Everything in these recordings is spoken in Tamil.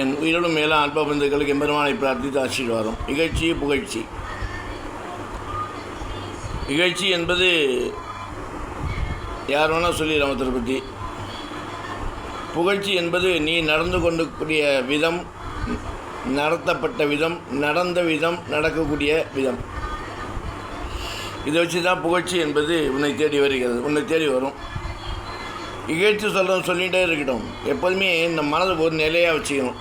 என் உயிரிலும் மேல அன்பபந்துக்களுக்கு எம்பெருமானை பிரார்த்தித்து ஆசீர்வாதம். இகழ்ச்சி புகழ்ச்சி. இகழ்ச்சி என்பது யார் வேணால் சொல்லிடலாம் ஒருத்தரை பற்றி. புகழ்ச்சி என்பது நீ நடந்து கொண்டக்கூடிய விதம் நடத்தப்பட்ட விதம் நடந்த விதம் நடக்கக்கூடிய விதம். இதை வச்சு தான் புகழ்ச்சி என்பது உன்னை தேடி வருகிறது உன்னை தேடி வரும். இகழ்ச்சி சொல்கிறோம் சொல்லிகிட்டே இருக்கட்டும். எப்போதுமே இந்த மனதை ஒரு நிலையாக வச்சுக்கணும்.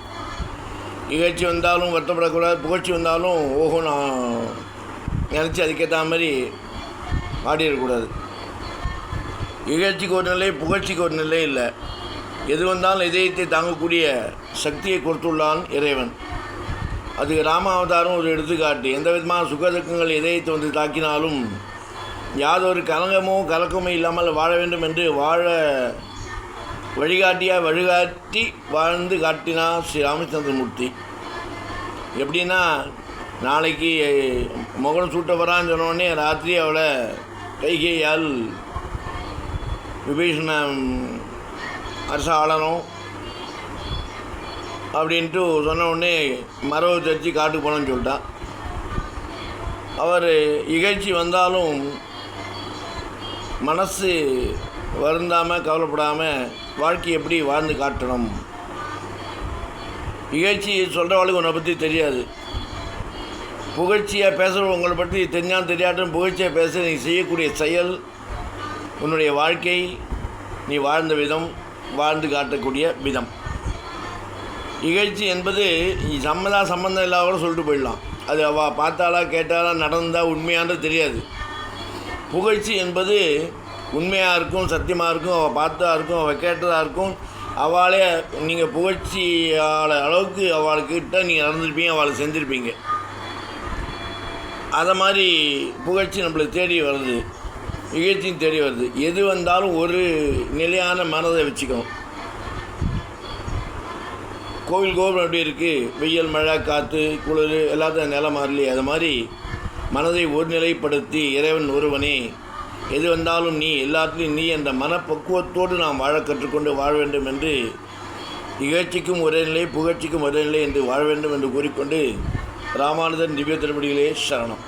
இகழ்ச்சி வந்தாலும் வருத்தப்படக்கூடாது. புகழ்ச்சி வந்தாலும் ஓஹோ நான் நினச்சி அதுக்கேற்ற மாதிரி ஆடிடக்கூடாது இகழ்ச்சிக்கு ஒரு நிலை புகழ்ச்சிக்கு ஒரு நிலை இல்லை. எது வந்தாலும் இதயத்தை தாங்கக்கூடிய சக்தியை கொடுத்துள்ளான் இறைவன். அதுக்கு ராமாவதாரம் ஒரு எடுத்துக்காட்டு. எந்த விதமான சுகதுக்கங்கள் இதயத்தை வந்து தாக்கினாலும் யாதொரு கலங்கமோ கலக்கமோ இல்லாமல் வாழ வேண்டும் என்று வாழ வழிகாட்டியாக வழிகாட்டி வாழ்ந்து காட்டினார் ஸ்ரீ ராமச்சந்திரமூர்த்தி. எப்படின்னா நாளைக்கு முகம் சூட்ட வரான்னு சொன்னோடனே ராத்திரி அவளை கைகையால் விபீஷண அரச ஆளணும் அப்படின்ட்டு சொன்ன உடனே மரபு தெரிச்சு காட்டுக்கு போனோன்னு சொல்லிட்டான். அவர் இகழ்ச்சி வந்தாலும் மனசு வருந்தாமல் கவலைப்படாமல் வாழ்க்கை எப்படி வாழ்ந்து காட்டணும்? இகழ்ச்சி சொல்கிறவளுக்கு உன்னை பற்றி தெரியாது. புகழ்ச்சியாக பேசுகிறவங்களை பற்றி தெரிஞ்சாலும் தெரியாட்டும் புகழ்ச்சியாக பேச நீ செய்யக்கூடிய செயல் உன்னுடைய வாழ்க்கை நீ வாழ்ந்த விதம் வாழ்ந்து காட்டக்கூடிய விதம். இகழ்ச்சி என்பது சம்மதா சம்மந்தம் இல்லாத கூட சொல்லிட்டு போயிடலாம். அது அவள் பார்த்தாலா கேட்டாலா நடந்தால் உண்மையானது தெரியாது. புகழ்ச்சி என்பது உண்மையாக இருக்கும் சத்தியமாக இருக்கும் அவள் பார்த்தா இருக்கும் அவள் கேட்டதாக இருக்கும். அவளே நீங்கள் புகழ்ச்சியாள அளவுக்கு அவளுக்கிட்ட நீங்கள் நடந்திருப்பீங்க அவளை செஞ்சுருப்பீங்க. அதை மாதிரி புகழ்ச்சி நம்மளை தேடி வருது இகழ்ச்சியும் தேடி வருது. எது வந்தாலும் ஒரு நிலையான மனதை வச்சுக்கணும். கோவில் கோபுரம் எப்படி இருக்குது வெயில் மழை காற்று குளிர் எல்லாத்தையும் நிலம் மாறலையே அது மாதிரி மனதை ஒருநிலைப்படுத்தி இறைவன் ஒருவனே எது வந்தாலும் நீ எல்லாத்திலையும் நீ என்ற மனப்பக்குவத்தோடு நாம் வாழ கற்றுக்கொண்டு வாழ வேண்டும் என்று இகழ்ச்சிக்கும் ஒரே நிலை புகழ்ச்சிக்கும் ஒரே நிலை என்று வாழ வேண்டும் என்று கூறிக்கொண்டு ராமானுஜன் திவ்ய திருப்படிகளே சரணம்.